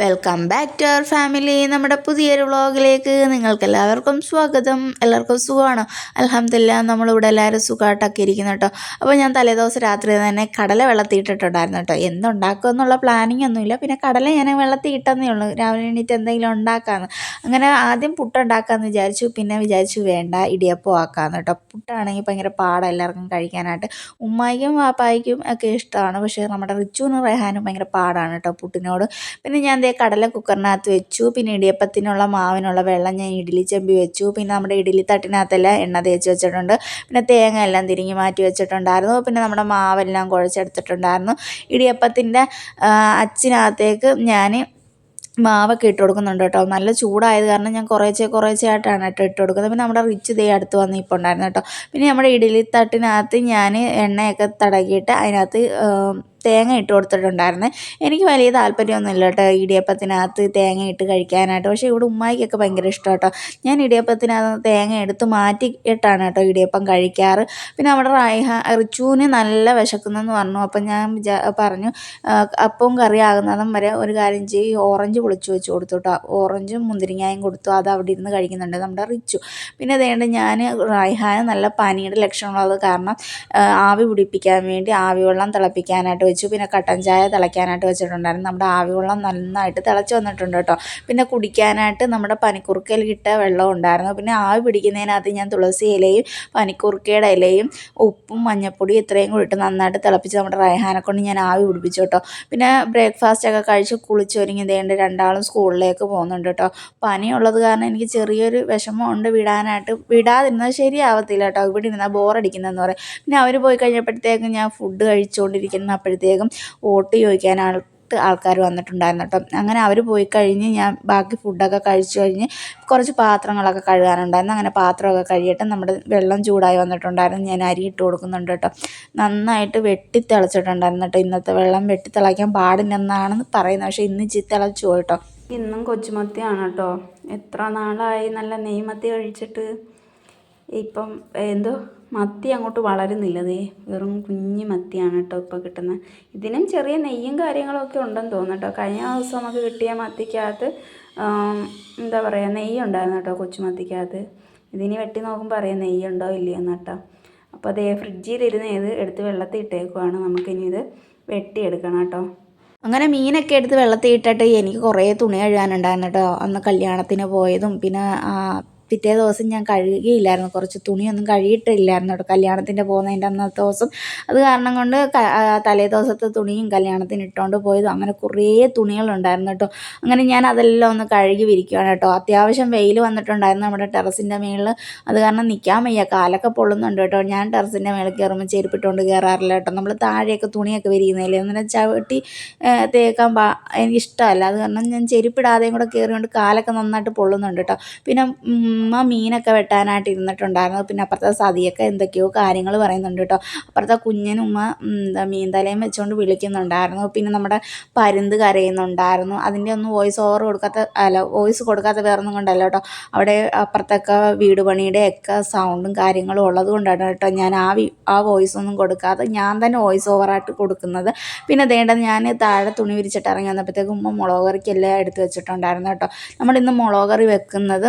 Welcome back to our family നമ്മുടെ പുതിയൊരു വ്ളോഗിലേക്ക് നിങ്ങൾക്ക് എല്ലാവർക്കും സ്വാഗതം. എല്ലാവർക്കും സുഖമാണ്? അലഹമില്ല നമ്മളിവിടെ എല്ലാവരും സുഖമായിട്ടൊക്കെ ഇരിക്കുന്നു കേട്ടോ. അപ്പോൾ ഞാൻ തലേദിവസം രാത്രി തന്നെ കടല വെള്ളത്തിയിട്ടിട്ടുണ്ടായിരുന്നു കേട്ടോ. എന്തുണ്ടാക്കും എന്നുള്ള പ്ലാനിങ് ഒന്നുമില്ല. പിന്നെ കടല ഞാൻ വെള്ളത്തിൽ ഇട്ടെന്നേ ഉള്ളൂ. രാവിലെ എണീറ്റ് എന്തെങ്കിലും ഉണ്ടാക്കാമെന്ന് അങ്ങനെ ആദ്യം പുട്ടുണ്ടാക്കാമെന്ന് വിചാരിച്ചു. പിന്നെ വിചാരിച്ചു വേണ്ട ഇടിയപ്പം ആക്കാമെന്ന് കേട്ടോ. പുട്ടാണെങ്കിൽ ഭയങ്കര പാടാണ് എല്ലാവർക്കും കഴിക്കാനായിട്ട്. ഉമ്മായിക്കും വാപ്പായിക്കും ഒക്കെ ഇഷ്ടമാണ്. പക്ഷേ നമ്മുടെ റിച്ചുവിനും റെഹാനും ഭയങ്കര പാടാണ് കേട്ടോ പുട്ടിനോട്. പിന്നെ ഞാൻ കടല കുക്കറിനകത്ത് വെച്ചു. പിന്നെ ഇടിയപ്പത്തിനുള്ള മാവിനുള്ള വെള്ളം ഞാൻ ഇഡ്ഡലി ചെമ്പി വെച്ചു. പിന്നെ നമ്മുടെ ഇഡ്ഡലി തട്ടിനകത്തെല്ലാം എണ്ണ തേച്ച് വെച്ചിട്ടുണ്ട്. പിന്നെ തേങ്ങ എല്ലാം തിരിഞ്ഞ് മാറ്റി വെച്ചിട്ടുണ്ടായിരുന്നു. പിന്നെ നമ്മുടെ മാവെല്ലാം കുഴച്ചെടുത്തിട്ടുണ്ടായിരുന്നു. ഇടിയപ്പത്തിന്റെ അച്ചിനകത്തേക്ക് ഞാൻ മാവൊക്കെ ഇട്ട് കൊടുക്കുന്നുണ്ട് കേട്ടോ. നല്ല ചൂടായത് കാരണം ഞാൻ കുറേശ്ശെ കുറേശ്ശെ ആയിട്ടാണ് കേട്ടോ ഇട്ട് കൊടുക്കുന്നത്. പിന്നെ നമ്മുടെ റിച്ച് ദേ അടുത്ത് വന്ന് ഇപ്പോൾ ഉണ്ടായിരുന്നു കേട്ടോ. പിന്നെ നമ്മുടെ ഇഡ്ഡലി തട്ടിനകത്ത് ഞാൻ എണ്ണയൊക്കെ തടകിയിട്ട് അതിനകത്ത് തേങ്ങ ഇട്ട് കൊടുത്തിട്ടുണ്ടായിരുന്നു. എനിക്ക് വലിയ താല്പര്യമൊന്നുമില്ല കേട്ടോ ഇടിയപ്പത്തിനകത്ത് തേങ്ങ ഇട്ട് കഴിക്കാനായിട്ട്. പക്ഷേ ഇവിടെ ഉമ്മായിക്കൊക്കെ ഭയങ്കര ഇഷ്ടം കേട്ടോ ഞാൻ ഇടിയപ്പത്തിനകത്ത് തേങ്ങ എടുത്ത് മാറ്റി ഇട്ടാണ് കേട്ടോ ഇടിയപ്പം കഴിക്കാറ്. പിന്നെ നമ്മുടെ റൈഹ റിച്ചുവിന് നല്ല വിശക്കുന്നെന്ന് പറഞ്ഞു. അപ്പം ഞാൻ പറഞ്ഞു അപ്പവും കറി ആകുന്നതും വരെ ഒരു കാര്യം ചെയ്യും. ഓറഞ്ച് പൊളിച്ചു വെച്ച് കൊടുത്തു കേട്ടോ. ഓറഞ്ചും മുന്തിരിങ്ങായും കൊടുത്തു. അത് അവിടെ ഇരുന്ന് കഴിക്കുന്നുണ്ട് നമ്മുടെ റിച്ചു. പിന്നെ അതേണ്ട് ഞാൻ റൈഹാന് നല്ല പനിയുടെ ലക്ഷണമുള്ളത് കാരണം ആവി പിടിപ്പിക്കാൻ വേണ്ടി ആവി വെള്ളം തിളപ്പിക്കാനായിട്ട് വെച്ചു പിന്നെ കട്ടൻ ചായ തിളയ്ക്കാനായിട്ട് വെച്ചിട്ടുണ്ടായിരുന്നു. നമ്മുടെ ആവി വെള്ളം നന്നായിട്ട് തിളച്ച് വന്നിട്ടുണ്ട് കേട്ടോ. പിന്നെ കുടിക്കാനായിട്ട് നമ്മുടെ പനിക്കുറുക്കയിൽ കിട്ട വെള്ളം ഉണ്ടായിരുന്നു. പിന്നെ ആവി പിടിക്കുന്നതിനകത്ത് ഞാൻ തുളസി ഇലയും പനിക്കുറുക്കയുടെ ഇലയും ഉപ്പും മഞ്ഞൾപ്പൊടി ഇത്രയും കൂടി ഇട്ട് നന്നായിട്ട് തിളപ്പിച്ച് നമ്മുടെ റൈഹാനെ കൊണ്ട് ഞാൻ ആവി പിടിപ്പിച്ചു കേട്ടോ. പിന്നെ ബ്രേക്ക്ഫാസ്റ്റ് ഒക്കെ കഴിച്ച് കുളിച്ചൊരുങ്ങി ദേണ്ട് രണ്ടാളും സ്കൂളിലേക്ക് പോകുന്നുണ്ട് കേട്ടോ. പനിയുള്ളത് കാരണം എനിക്ക് ചെറിയൊരു വിഷമമുണ്ട് വിടാനായിട്ട്. വിടാതിരുന്നത് ശരിയാവത്തില്ല കേട്ടോ. ഇവിടെ ഇരുന്നാൽ ബോറടിക്കുന്നതെന്ന് പറയും. പിന്നെ അവർ പോയി കഴിഞ്ഞപ്പോഴത്തേക്കും ഞാൻ ഫുഡ് കഴിച്ചുകൊണ്ടിരിക്കുന്ന. അപ്പോഴത്തേക്കും വോട്ട് ചോദിക്കാനായിട്ട് ആൾക്കാർ വന്നിട്ടുണ്ടായിരുന്നു കേട്ടോ അങ്ങനെ അവർ പോയി കഴിഞ്ഞ് ഞാൻ ബാക്കി ഫുഡൊക്കെ കഴിച്ചു കഴിഞ്ഞ് കുറച്ച് പാത്രങ്ങളൊക്കെ കഴുകാനുണ്ടായിരുന്നു. അങ്ങനെ പാത്രമൊക്കെ കഴുകിയിട്ട് നമ്മുടെ വെള്ളം ചൂടായി വന്നിട്ടുണ്ടായിരുന്നു. ഞാൻ അരി ഇട്ട് കൊടുക്കുന്നുണ്ട് കേട്ടോ നന്നായിട്ട് വെട്ടി തിളച്ചിട്ടുണ്ടായിരുന്നു കേട്ടോ ഇന്നത്തെ വെള്ളം വെട്ടി തിളയ്ക്കാൻ പാടില്ലെന്നാണ് പറയുന്നത്. പക്ഷേ ഇന്ന് ചി തിളച്ചു കേട്ടോ ഇന്നും കൊച്ചുമത്തിയാണ് കേട്ടോ എത്ര നാളായി നല്ല നെയ്മത്തി കഴിച്ചിട്ട്? ഇപ്പം എന്തോ മത്തി അങ്ങോട്ട് വളരുന്നില്ല ദേ. വെറും കുഞ്ഞു മത്തിയാണ് കേട്ടോ ഇപ്പോൾ കിട്ടുന്നത്. ഇതിനും ചെറിയ നെയ്യും കാര്യങ്ങളൊക്കെ ഉണ്ടെന്ന് തോന്നുന്നു കേട്ടോ കഴിഞ്ഞ ദിവസം നമുക്ക് കിട്ടിയ മത്തിക്കകത്ത് എന്താ പറയുക നെയ്യ് ഉണ്ടായിരുന്നു കേട്ടോ കൊച്ചു മത്തിക്കകത്ത്. ഇതിനി വെട്ടി നോക്കുമ്പോൾ അറിയാം നെയ്യുണ്ടോ ഇല്ലയോ എന്ന് കേട്ടോ അപ്പോൾ അതേ ഫ്രിഡ്ജിലിരുന്ന് ഇത് എടുത്ത് വെള്ളത്തിൽ ഇട്ടേക്കുവാണ്. നമുക്കിനി ഇത് വെട്ടിയെടുക്കണം കേട്ടോ അങ്ങനെ മീനൊക്കെ എടുത്ത് വെള്ളത്തിൽ ഇട്ടിട്ട് എനിക്ക് കുറേ തുണി കഴുകാനുണ്ടായിരുന്നു കേട്ടോ അന്ന് കല്യാണത്തിന് പോയതും പിന്നെ പിറ്റേ ദിവസം ഞാൻ കഴുകിയില്ലായിരുന്നു. കുറച്ച് തുണിയൊന്നും കഴുകിയിട്ടില്ലായിരുന്നു കേട്ടോ. കല്യാണത്തിന്റെ പോകുന്നതിന്റെ അന്നത്തെ ദിവസം. അത് കാരണം കൊണ്ട് തലേ ദിവസത്തെ തുണിയും കല്യാണത്തിന് ഇട്ടുകൊണ്ട് പോയതും. അങ്ങനെ കുറേ തുണികളുണ്ടായിരുന്നു കേട്ടോ. അങ്ങനെ ഞാൻ അതെല്ലാം ഒന്ന് കഴുകി വിരിക്കുകയാണ് കേട്ടോ. അത്യാവശ്യം വെയിൽ വന്നിട്ടുണ്ടായിരുന്നു നമ്മുടെ ടെറസിന്റെ മേളിൽ അത് കാരണം നിൽക്കാൻ വയ്യ. കാലൊക്കെ പൊള്ളുന്നുണ്ട് കേട്ടോ. ഞാൻ ടെറസിന്റെ മേളിൽ കയറുമ്പോൾ ചെരുപ്പിട്ടുകൊണ്ട് കയറാറില്ല കേട്ടോ. നമ്മൾ താഴെയൊക്കെ തുണിയൊക്കെ വിരിയുന്നില്ലേ അന്നേരം ചവിട്ടി തേക്കാൻ പാ എനിക്കിഷ്ടമല്ല. അത് കാരണം ഞാൻ ചെരുപ്പിടാതെയും കൂടെ കയറിയോണ്ട് കാലൊക്കെ നന്നായിട്ട് പൊള്ളുന്നുണ്ട് കേട്ടോ. പിന്നെ ഉമ്മ മീനൊക്കെ വെട്ടാനായിട്ട് ഇരുന്നിട്ടുണ്ടായിരുന്നു. പിന്നെ അപ്പുറത്തെ സതിയൊക്കെ എന്തൊക്കെയോ കാര്യങ്ങൾ പറയുന്നുണ്ട് കേട്ടോ. അപ്പുറത്തെ കുഞ്ഞനുമ്മ എന്താ മീൻ തലയും വെച്ചുകൊണ്ട് വിളിക്കുന്നുണ്ടായിരുന്നു. പിന്നെ നമ്മുടെ പരുന്ത് കരയുന്നുണ്ടായിരുന്നു. അതിന്റെ ഒന്നും വോയിസ് ഓവർ കൊടുക്കാത്ത അല്ല വോയിസ് കൊടുക്കാത്ത വേറൊന്നും കൊണ്ടല്ല കേട്ടോ. അവിടെ അപ്പുറത്തൊക്കെ വീട് പണിയുടെ ഒക്കെ സൗണ്ടും കാര്യങ്ങളും ഉള്ളത് കൊണ്ടാണ് കേട്ടോ ഞാൻ ആ ആ വോയിസ് ഒന്നും കൊടുക്കാതെ ഞാൻ തന്നെ വോയിസ് ഓവറായിട്ട് കൊടുക്കുന്നത്. പിന്നെ അതേണ്ട ഞാൻ താഴെ തുണി വിരിച്ചിട്ട് ഇറങ്ങി വന്നപ്പോഴത്തേക്കും ഉമ്മ മുളക് കറിക്കെല്ലാം എടുത്ത് വെച്ചിട്ടുണ്ടായിരുന്നു കേട്ടോ. നമ്മളിന്ന് മുളക് കറി വെക്കുന്നത്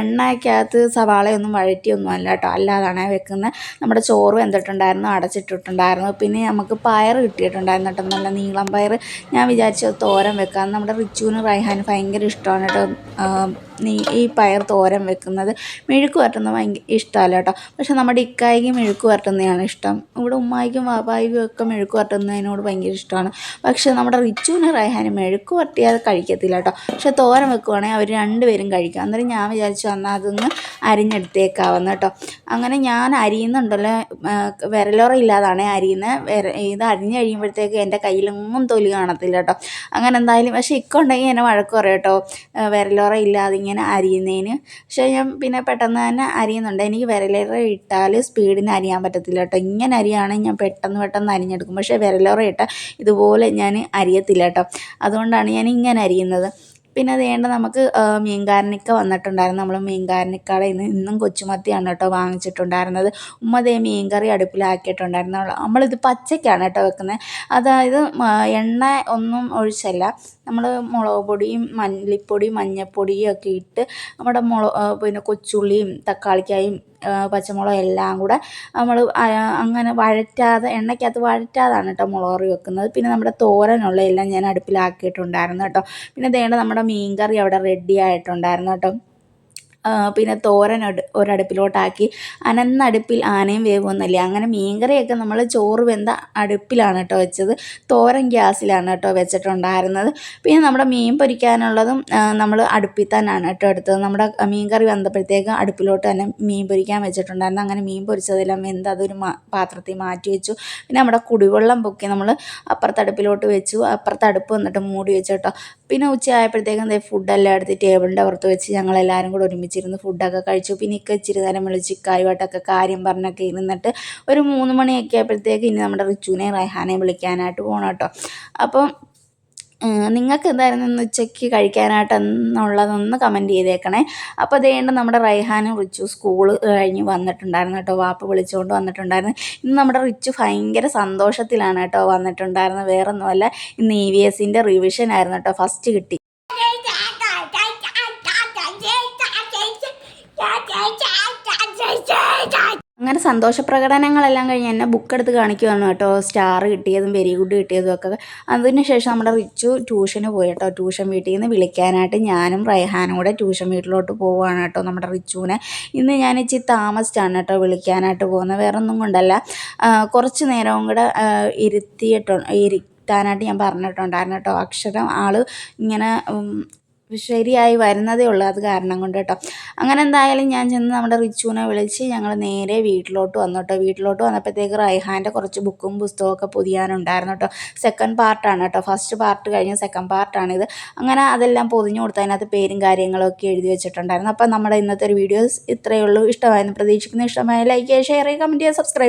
എണ്ണയ്ക്കകത്ത് സവാളയൊന്നും വഴറ്റിയൊന്നും അല്ല കേട്ടോ. അല്ലാതാണ് വെക്കുന്നത് നമ്മുടെ ചോറ് വെന്തിട്ടുണ്ടായിരുന്നു അടച്ചിട്ടിട്ടുണ്ടായിരുന്നു. പിന്നെ നമുക്ക് പയർ കിട്ടിയിട്ടുണ്ടായിരുന്നു കേട്ടോ. നല്ല നീളം പയർ ഞാൻ വിചാരിച്ചു തോരൻ വെക്കാം. നമ്മുടെ റിച്ചുവിന് റൈഹാൻ ഭയങ്കര ഇഷ്ടമാണ് കേട്ടോ. നീ ഈ പയർ തോരൻ വെക്കുന്നത്. മെഴുക്ക് വരട്ടുന്നത് ഭയങ്കര ഇഷ്ടമല്ല കേട്ടോ. പക്ഷെ നമ്മുടെ ഇക്കായിക്ക് മെഴുക്ക് വരട്ടുന്നതാണ് ഇഷ്ടം. ഇവിടെ ഉമ്മായിക്കും വാപ്പായിക്കും ഒക്കെ മെഴുക്ക് വരട്ടുന്നതിനോട് ഭയങ്കര ഇഷ്ടമാണ്. പക്ഷെ നമ്മുടെ റിച്ചുവിന് റൈഹാന് മെഴുക്ക് വരട്ടിയാൽ കഴിക്കത്തില്ല കേട്ടോ. പക്ഷെ തോരൻ വെക്കുവാണെങ്കിൽ അവർ രണ്ടുപേരും കഴിക്കും. അന്നേരം ഞാൻ വിചാരിച്ചു എന്നാൽ അതൊന്ന് അരിഞ്ഞെടുത്തേക്കാവുന്ന കേട്ടോ. അങ്ങനെ ഞാൻ അരിയുന്നുണ്ടല്ലോ വിരലോറ ഇല്ലാതാണ് വിര ഇത് അരിഞ്ഞ് കഴിയുമ്പോഴത്തേക്ക് എന്റെ കയ്യിലൊന്നും തൊലി കാണത്തില്ല കേട്ടോ. അങ്ങനെ എന്തായാലും പക്ഷേ ഇക്ക ഉണ്ടെങ്കിൽ എന്നെ വഴക്ക് പറയും കേട്ടോ വിരലോറ ഇല്ലാതെ ഇങ്ങനെ അരിയുന്നതിന് പക്ഷേ ഞാൻ പിന്നെ പെട്ടെന്ന് തന്നെ അരിയുന്നുണ്ട്. എനിക്ക് വിരലോറ ഇട്ടാൽ സ്പീഡിന് അരിയാൻ പറ്റത്തില്ല കേട്ടോ. ഇങ്ങനെ അരിയാണെങ്കിൽ ഞാൻ പെട്ടെന്ന് പെട്ടെന്ന് അരിഞ്ഞെടുക്കും. പക്ഷേ വിരലോറ ഇട്ടാൽ ഇതുപോലെ ഞാൻ അരിയത്തില്ല കേട്ടോ. അതുകൊണ്ടാണ് ഞാൻ ഇങ്ങനെ അരിയുന്നത്. പിന്നെ വേണ്ട നമുക്ക് മീൻകാരനിക്ക വന്നിട്ടുണ്ടായിരുന്നു. നമ്മൾ മീൻകാരനിക്കയുടെ ഇന്ന് ഇന്നും കൊച്ചുമത്തിയാണ് കേട്ടോ വാങ്ങിച്ചിട്ടുണ്ടായിരുന്നത്. ഉമ്മ ദേ മീൻകറി അടുപ്പിലാക്കിയിട്ടുണ്ടായിരുന്നു. നമ്മളിത് പച്ചയ്ക്കാണ് കേട്ടോ വെക്കുന്നത് അതായത് എണ്ണ ഒന്നും ഒഴിച്ചല്ല. നമ്മൾ മുളക് പൊടിയും മല്ലിപ്പൊടിയും മഞ്ഞൾപ്പൊടിയും ഒക്കെ ഇട്ട് നമ്മുടെ മുള പിന്നെ കൊച്ചുള്ളിയും തക്കാളിക്കായും പച്ചമുളകും എല്ലാം കൂടെ നമ്മൾ അങ്ങനെ വഴറ്റാതെ എണ്ണയ്ക്കകത്ത് വഴറ്റാതാണ് കേട്ടോ മുളക് കറി വെക്കുന്നത്. പിന്നെ നമ്മുടെ തോരനുള്ള എല്ലാം ഞാൻ അടുപ്പിലാക്കിയിട്ടുണ്ടായിരുന്നു കേട്ടോ. പിന്നെ ദേണ്ട നമ്മുടെ മീൻ കറി അവിടെ റെഡി ആയിട്ടുണ്ടായിരുന്നു കേട്ടോ. പിന്നെ തോരൻ ഒരടുപ്പിലോട്ടാക്കി ഒരടുപ്പിലോട്ടാക്കി. അനന്നടുപ്പിൽ ആനയും വേവുമെന്നല്ലേ? അങ്ങനെ മീൻകറിയൊക്കെ നമ്മൾ ചോറ് വെന്ത അടുപ്പിലാണ് കേട്ടോ വെച്ചത്. തോരൻ ഗ്യാസിലാണ് കേട്ടോ വെച്ചിട്ടുണ്ടായിരുന്നത്. പിന്നെ നമ്മുടെ മീൻ പൊരിക്കാനുള്ളതും നമ്മൾ അടുപ്പിൽ തന്നെയാണ് കേട്ടോ എടുത്തത്. നമ്മുടെ മീൻകറി വന്നപ്പോഴത്തേക്ക് അടുപ്പിലോട്ട് തന്നെ മീൻ പൊരിക്കാൻ വെച്ചിട്ടുണ്ടായിരുന്നു. അങ്ങനെ മീൻ പൊരിച്ചതെല്ലാം വെന്ത് അതൊരു പാത്രത്തിൽ മാറ്റി വെച്ചു. പിന്നെ നമ്മുടെ കുടിവെള്ളം പൊക്കി നമ്മൾ അപ്പുറത്തടുപ്പിലോട്ട് വെച്ചു. അപ്പുറത്തടുപ്പ് വന്നിട്ട് മൂടി വെച്ചു കേട്ടോ. പിന്നെ ഉച്ചയായപ്പോഴത്തേക്കും ഫുഡെല്ലാം എടുത്ത് ടേബിളിന്റെ പുറത്ത് വെച്ച് ഞങ്ങളെല്ലാവരും കൂടെ ഒരുമിച്ച് ഒരുമിച്ചിരുന്ന് ഫുഡൊക്കെ കഴിച്ചു. പിന്നെ ഇക്ക ഇച്ചിരി നേരം വിളിച്ച് ഇക്കായുമായിട്ടൊക്കെ കാര്യം പറഞ്ഞൊക്കെ ഇരുന്നിട്ട് ഒരു മൂന്ന് മണിയൊക്കെ ആയപ്പോഴത്തേക്ക് ഇനി നമ്മുടെ റിച്ചുവിനെയും റൈഹാനെയും വിളിക്കാനായിട്ട് പോകണം കേട്ടോ അപ്പം നിങ്ങൾക്ക് എന്തായിരുന്നു ഇന്ന് ഉച്ചയ്ക്ക് കഴിക്കാനായിട്ട് എന്നുള്ളതൊന്ന് കമന്റ് ചെയ്തേക്കണേ. അപ്പോൾ അതേണ്ട നമ്മുടെ റൈഹാനും റിച്ചു സ്കൂൾ കഴിഞ്ഞ് വന്നിട്ടുണ്ടായിരുന്നു കേട്ടോ. വാപ്പ് വിളിച്ചുകൊണ്ട് വന്നിട്ടുണ്ടായിരുന്നു. ഇന്ന് നമ്മുടെ റിച്ചു ഭയങ്കര സന്തോഷത്തിലാണ് കേട്ടോ വന്നിട്ടുണ്ടായിരുന്നത്. വേറൊന്നുമല്ല ഇന്ന് ഇ വി എസിന്റെ റിവിഷൻ ആയിരുന്നു കേട്ടോ. ഫസ്റ്റ് കിട്ടി. അങ്ങനെ സന്തോഷ പ്രകടനങ്ങളെല്ലാം കഴിഞ്ഞ് എന്നെ ബുക്ക് എടുത്ത് കാണിക്കുവാണ് കേട്ടോ. സ്റ്റാർ കിട്ടിയതും വെരി ഗുഡ് കിട്ടിയതും ഒക്കെ. അതിനുശേഷം നമ്മുടെ റിച്ചു ട്യൂഷന് പോയി കേട്ടോ. ട്യൂഷൻ വീട്ടിൽ നിന്ന് വിളിക്കാനായിട്ട് ഞാനും റൈഹാനും കൂടെ ട്യൂഷൻ വീട്ടിലോട്ട് പോവുകയാണ് കേട്ടോ നമ്മുടെ റിച്ചുവിനെ. ഇന്ന് ഞാൻ ഇച്ചിരി താമസിച്ചാണ് കേട്ടോ വിളിക്കാനായിട്ട് പോകുന്നത്. വേറെ ഒന്നും കൊണ്ടല്ല കുറച്ച് നേരവും കൂടെ ഇരുത്തിയിട്ടുണ്ട് ഇരുത്താനായിട്ട് ഞാൻ പറഞ്ഞിട്ടുണ്ടായിരുന്നു കേട്ടോ. അക്ഷരം ആൾ ഇങ്ങനെ ശരിയായി വരുന്നതേ ഉള്ളൂ അത് കാരണം കൊണ്ട് കേട്ടോ. അങ്ങനെ എന്തായാലും ഞാൻ ചെന്ന് നമ്മുടെ റിച്ചുവിനെ വിളിച്ച് ഞങ്ങൾ നേരെ വീട്ടിലോട്ട് വന്നു കേട്ടോ. വീട്ടിലോട്ട് വന്നപ്പോഴത്തേക്ക് റൈഹാന്റെ കുറച്ച് ബുക്കും പുസ്തകമൊക്കെ പൊതിയാനുണ്ടായിരുന്നു കേട്ടോ. സെക്കൻഡ് പാർട്ടാണ് കേട്ടോ. ഫസ്റ്റ് പാർട്ട് കഴിഞ്ഞ് സെക്കൻഡ് പാർട്ടാണിത് അങ്ങനെ അതെല്ലാം പൊതിഞ്ഞു കൊടുത്ത് അതിനകത്ത് പേരും കാര്യങ്ങളൊക്കെ എഴുതി വെച്ചിട്ടുണ്ടായിരുന്നു. അപ്പോൾ നമ്മുടെ ഇന്നത്തെ ഒരു വീഡിയോസ് ഇത്രയേ ഉള്ളൂ. ഇഷ്ടമായിരുന്നു പ്രതീക്ഷിക്കുന്ന. ഇഷ്ടമായ ലൈക്ക് ചെയ്യുക ഷെയർ ചെയ്യുക കമന്റ് ചെയ്യുക സബ്സ്ക്രൈബ്